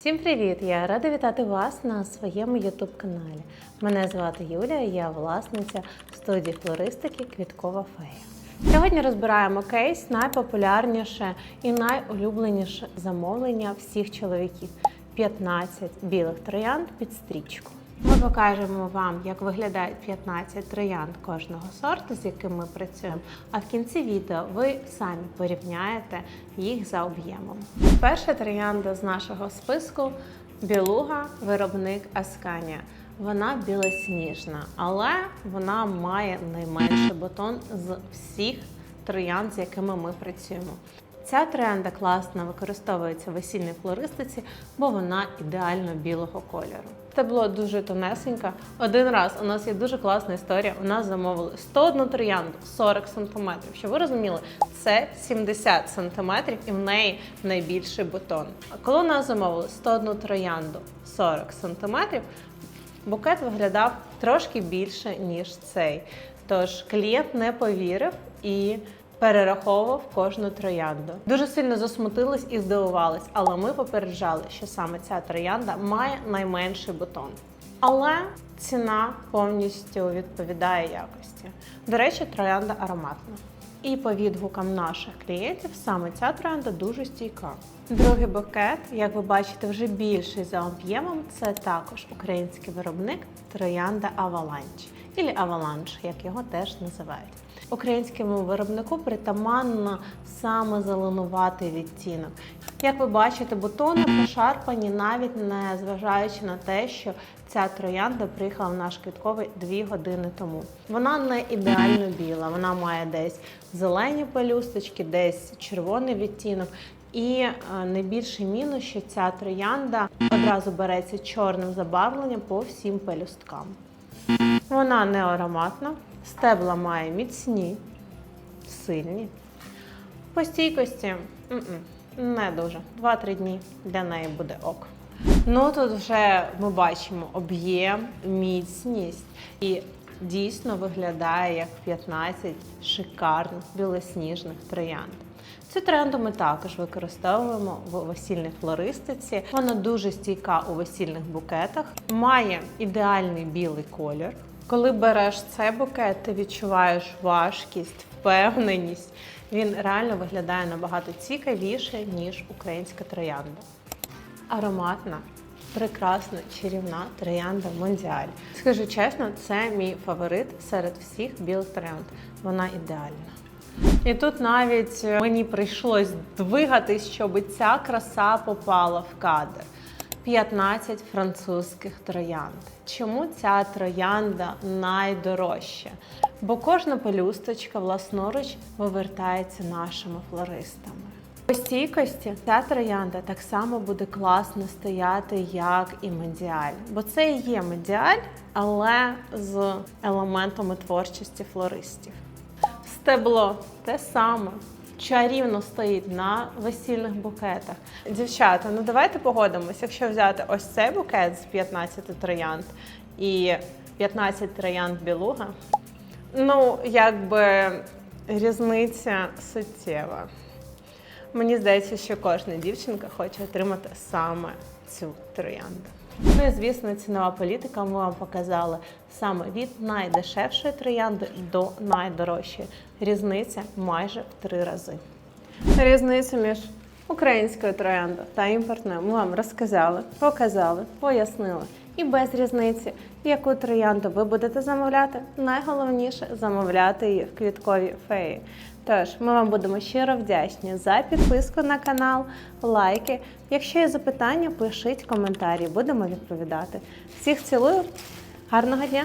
Всім привіт! Я рада вітати вас на своєму youtube каналі. Мене звати Юлія, я власниця студії флористики Квіткова фея. Сьогодні розбираємо кейс найпопулярніше і найулюбленіше замовлення всіх чоловіків 15 білих троянд під стрічку. Ми покажемо вам, як виглядають 15 троянд кожного сорту, з яким ми працюємо. А в кінці відео ви самі порівняєте їх за об'ємом. Перша троянда з нашого списку білуга, виробник Асканія. Вона білосніжна, але вона має найменший бутон з всіх троянд, з якими ми працюємо. Ця троянда класно використовується в весільній флористиці, бо вона ідеально білого кольору. Стебло дуже тонесеньке. Один раз у нас є дуже класна історія. У нас замовили 101 троянду 40 см. Щоб ви розуміли, це 70 см і в неї найбільший бутон. А коли у нас замовили 101 троянду 40 см, букет виглядав трошки більше, ніж цей. Тож клієнт не повірив і перераховував кожну троянду. Дуже сильно засмутились і здивувались, але ми попереджали, що саме ця троянда має найменший бутон. Але ціна повністю відповідає якості. До речі, троянда ароматна. І по відгукам наших клієнтів саме ця троянда дуже стійка. Другий букет, як ви бачите, вже більший за об'ємом. Це також український виробник троянда Аваланч, або Аваланж, як його теж називають. Українському виробнику притаманно саме зеленуватий відтінок. Як ви бачите, бутони пошарпані, навіть не зважаючи на те, що ця троянда приїхала в наш квітковий дві години тому. Вона не ідеально біла, вона має десь зелені пелюсточки, десь червоний відтінок. І е, найбільший мінус, що ця троянда одразу береться чорним забарвленням по всім пелюсткам. Вона не ароматна, стебла має міцні, сильні. По стійкості не дуже. 2-3 дні для неї буде ок. Ну тут вже ми бачимо об'єм, міцність і дійсно виглядає як 15 шикарних білосніжних троянд. Цю тренду ми також використовуємо в весільній флористиці. Вона дуже стійка у весільних букетах, має ідеальний білий колір. Коли береш цей букет, ти відчуваєш важкість, впевненість. Він реально виглядає набагато цікавіше, ніж українська троянда. Ароматна, прекрасна, чарівна троянда Мондіаль. Скажу чесно, це мій фаворит серед всіх білих троянд. Вона ідеальна. І тут навіть мені прийшлось двигатись, щоб ця краса попала в кадр. 15 французьких троянд. Чому ця троянда найдорожча? Бо кожна пелюсточка власноруч вивертається нашими флористами. По стійкості ця троянда так само буде класно стояти, як і медіаль. Бо це і є медіаль, але з елементами творчості флористів. Стебло те саме. Чарівно стоїть на весільних букетах. Дівчата, ну давайте погодимося, якщо взяти ось цей букет з 15 троянд і 15 троянд білуга, ну, якби різниця суттєва. Мені здається, що кожна дівчинка хоче отримати саме цю троянду. Ну і звісно, цінова політика ми вам показали саме від найдешевшої троянди до найдорожчої. Різниця майже в три рази. Різницю між українською трояндою та імпортною ми вам розказали, показали, пояснили. І без різниці, яку троянду ви будете замовляти, найголовніше замовляти її в квітковій феї. Тож ми вам будемо щиро вдячні за підписку на канал, лайки. Якщо є запитання, пишіть коментарі, будемо відповідати. Всіх цілую, гарного дня!